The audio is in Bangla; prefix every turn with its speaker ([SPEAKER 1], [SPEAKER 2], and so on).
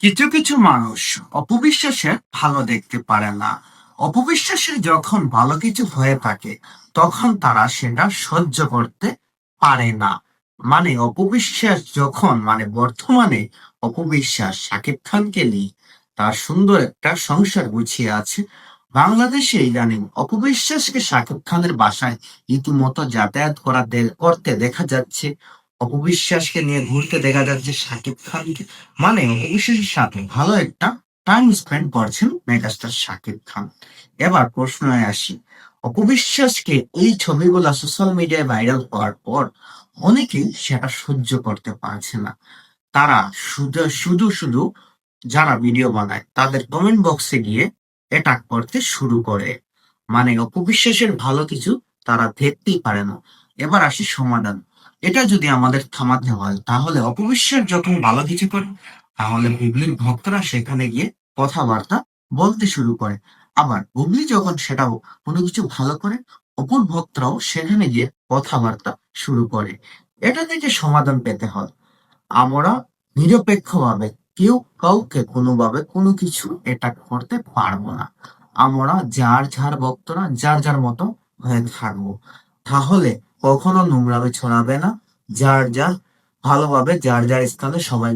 [SPEAKER 1] কিছু কিছু মানুষ অপবিশ্বাসের ভালো দেখতে পারে না। অপবিশ্বাসের যখন ভালো কিছু হয়ে থাকে, তখন তারা সেটা সহ্য করতে পারে না। মানে অপবিশ্বাস যখন মানে বর্তমানে অপবিশ্বাস শাকিব খানকে নিয়ে তার সুন্দর একটা সংসার গুছিয়ে আছে। বাংলাদেশে ইদানিং অপবিশ্বাসকে শাকিব খানের বাসায় রীতিমতো যাতায়াত করা করতে দেখা যাচ্ছে। অপবিশ্বাসকে নিয়ে ঘুরতে দেখা যাচ্ছে শাকিব খানকে। মানে অপবিশ্বাসের সাথে ভালো একটা টাইম স্পেন্ড করছেন মেগাস্টার শাকিব খান। এবার প্রশ্নয় আসি, অপবিশ্বাসকে এই ছবিগুলা সোশ্যাল মিডিয়ায় ভাইরাল হওয়ার পর অনেকেই সেটা সহ্য করতে পারছে না। তারা শুধু শুধু শুধু যারা ভিডিও বানায়, তাদের কমেন্ট বক্সে গিয়ে অ্যাটাক করতে শুরু করে। মানে অপবিশ্বাসের ভালো কিছু তারা দেখতেই পারে না। এবার আসি সমাধান। এটা যদি আমাদের থামাতে হয়, তাহলে অপবিশ্বাস যখন ভালো কিছু করে, তাহলে হুগলির ভক্তরা সেখানে গিয়ে কথাবার্তা বলতে শুরু করে। আবার হুগলি যখন সেটাও কোনো কিছু ভালো করে, অপর ভক্তরাও সেখানে গিয়ে কথাবার্তা শুরু করে। এটা থেকে সমাধান পেতে হয়। আমরা নিরপেক্ষভাবে কেউ কাউকে কোনোভাবে কোনো কিছু এটা করতে পারব না। আমরা যার যার ভক্তরা, যার যার মতো হয়ে থাকব। তাহলে কখনো নোংরামে ছড়াবে না। যার যা ভালোভাবে যার যার স্থানে সবাই